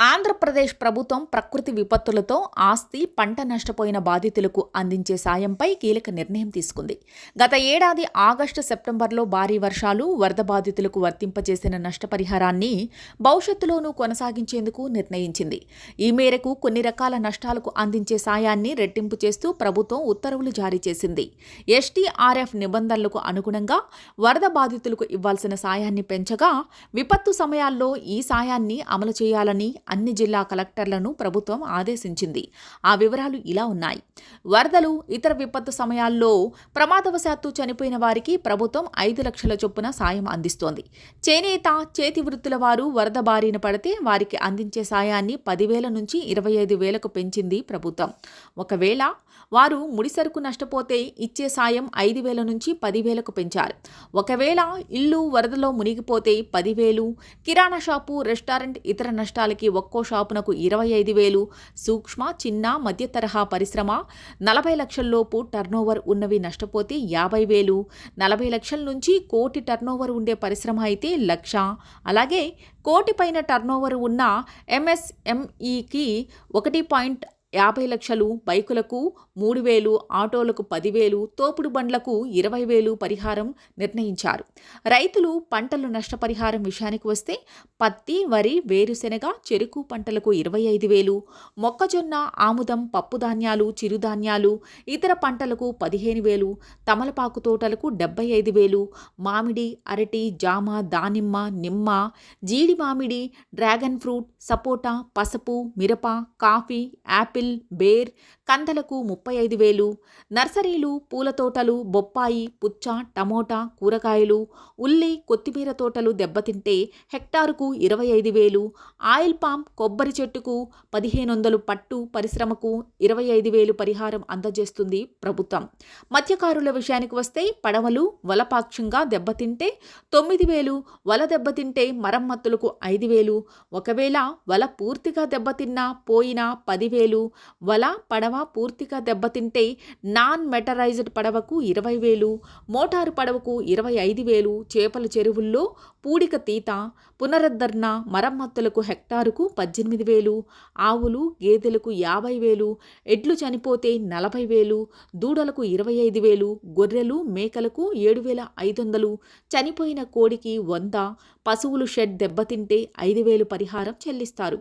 ఆంధ్రప్రదేశ్ ప్రభుత్వం ప్రకృతి విపత్తులతో ఆస్తి పంట నష్టపోయిన బాధితులకు అందించే సాయంపై కీలక నిర్ణయం తీసుకుంది. గత ఏడాది ఆగస్టు సెప్టెంబర్లో భారీ వర్షాలు వరద బాధితులకు వర్తింపజేసిన నష్టపరిహారాన్ని భవిష్యత్తులోనూ కొనసాగించేందుకు నిర్ణయించింది. ఈ మేరకు కొన్ని రకాల నష్టాలకు అందించే సాయాన్ని రెట్టింపు చేస్తూ ప్రభుత్వం ఉత్తర్వులు జారీ చేసింది. ఎస్టీఆర్ఎఫ్ నిబంధనలకు అనుగుణంగా వరద బాధితులకు ఇవ్వాల్సిన సాయాన్ని పెంచగా విపత్తు సమయాల్లో ఈ సాయాన్ని అమలు చేయాలని అన్ని జిల్లా కలెక్టర్లను ప్రభుత్వం ఆదేశించింది. ఆ వివరాలు ఇలా ఉన్నాయి. వరదలు ఇతర విపత్తు సమయాల్లో ప్రమాదవశాత్తు చనిపోయిన వారికి ప్రభుత్వం ఐదు లక్షల చొప్పున సాయం అందిస్తోంది. చేనేత చేతి వృత్తుల వారు వరద బారిన పడితే వారికి అందించే సాయాన్ని పదివేల నుంచి ఇరవై ఐదు వేలకు పెంచింది ప్రభుత్వం. ఒకవేళ వారు ముడిసరుకు నష్టపోతే ఇచ్చే సాయం ఐదు వేల నుంచి పదివేలకు పెంచారు. ఒకవేళ ఇల్లు వరదలో మునిగిపోతే పదివేలు కిరాణా షాపు రెస్టారెంట్ ఇతర నష్టాలకి ఒక్కో షాపునకు ఇరవై ఐదు వేలు సూక్ష్మ చిన్న మధ్య తరహా పరిశ్రమ నలభై లక్షల్లోపు టర్నోవర్ ఉన్నవి నష్టపోతే యాభై వేలు నలభై లక్షల నుంచి కోటి టర్నోవర్ ఉండే పరిశ్రమ అయితే లక్ష. అలాగే కోటి పైన టర్నోవర్ ఉన్న ఎంఎస్ఎంఈకి ఒకటి పాయింట్ యాభై లక్షలు బైకులకు మూడు వేలు ఆటోలకు పదివేలు తోపుడు బండ్లకు ఇరవై వేలు పరిహారం నిర్ణయించారు. రైతులు పంటలు నష్టపరిహారం విషయానికి వస్తే పత్తి వరి వేరుశెనగ చెరుకు పంటలకు ఇరవై ఐదు వేలు మొక్కజొన్న ఆముదం పప్పు ధాన్యాలు చిరుధాన్యాలు ఇతర పంటలకు పదిహేను వేలు తమలపాకు తోటలకు డెబ్బై ఐదు వేలు మామిడి అరటి జామ దానిమ్మ నిమ్మ జీడి మామిడి డ్రాగన్ ఫ్రూట్ సపోటా పసుపు మిరప కాఫీ యాపిల్ బేర్ కందలకు ముప్పై ఐదు వేలు నర్సరీలు పూల తోటలు బొప్పాయి పుచ్చ టమోటా కూరగాయలు ఉల్లి కొత్తిమీర తోటలు దెబ్బతింటే హెక్టారుకు ఇరవై ఐదు వేలు ఆయిల్ పామ్ కొబ్బరి చెట్టుకు పదిహేను వందలు పట్టు పరిశ్రమకు ఇరవై ఐదు వేలు పరిహారం అందజేస్తుంది ప్రభుత్వం. మత్స్యకారుల విషయానికి వస్తే పడవలు వలపాక్షంగా దెబ్బతింటే తొమ్మిది వేలు వల దెబ్బతింటే మరమ్మతులకు ఐదు వేలు ఒకవేళ వల పూర్తిగా దెబ్బతిన్నా పోయినా పదివేలు వల పడవ పూర్తిగా దెబ్బతింటే నాన్ మెటరైజ్డ్ పడవకు ఇరవై వేలు మోటారు పడవకు ఇరవై ఐదు వేలు చేపల చెరువుల్లో పూడిక తీత పునరుద్ధరణ మరమ్మతులకు హెక్టారుకు పద్దెనిమిది వేలు ఆవులు గేదెలకు యాభై వేలు ఎడ్లు చనిపోతే నలభై వేలు దూడలకు ఇరవై ఐదు వేలు గొర్రెలు మేకలకు ఏడు వేల ఐదు వందలు చనిపోయిన కోడికి వంద పశువులు షెడ్ దెబ్బతింటే ఐదు వేలు పరిహారం చెల్లిస్తారు.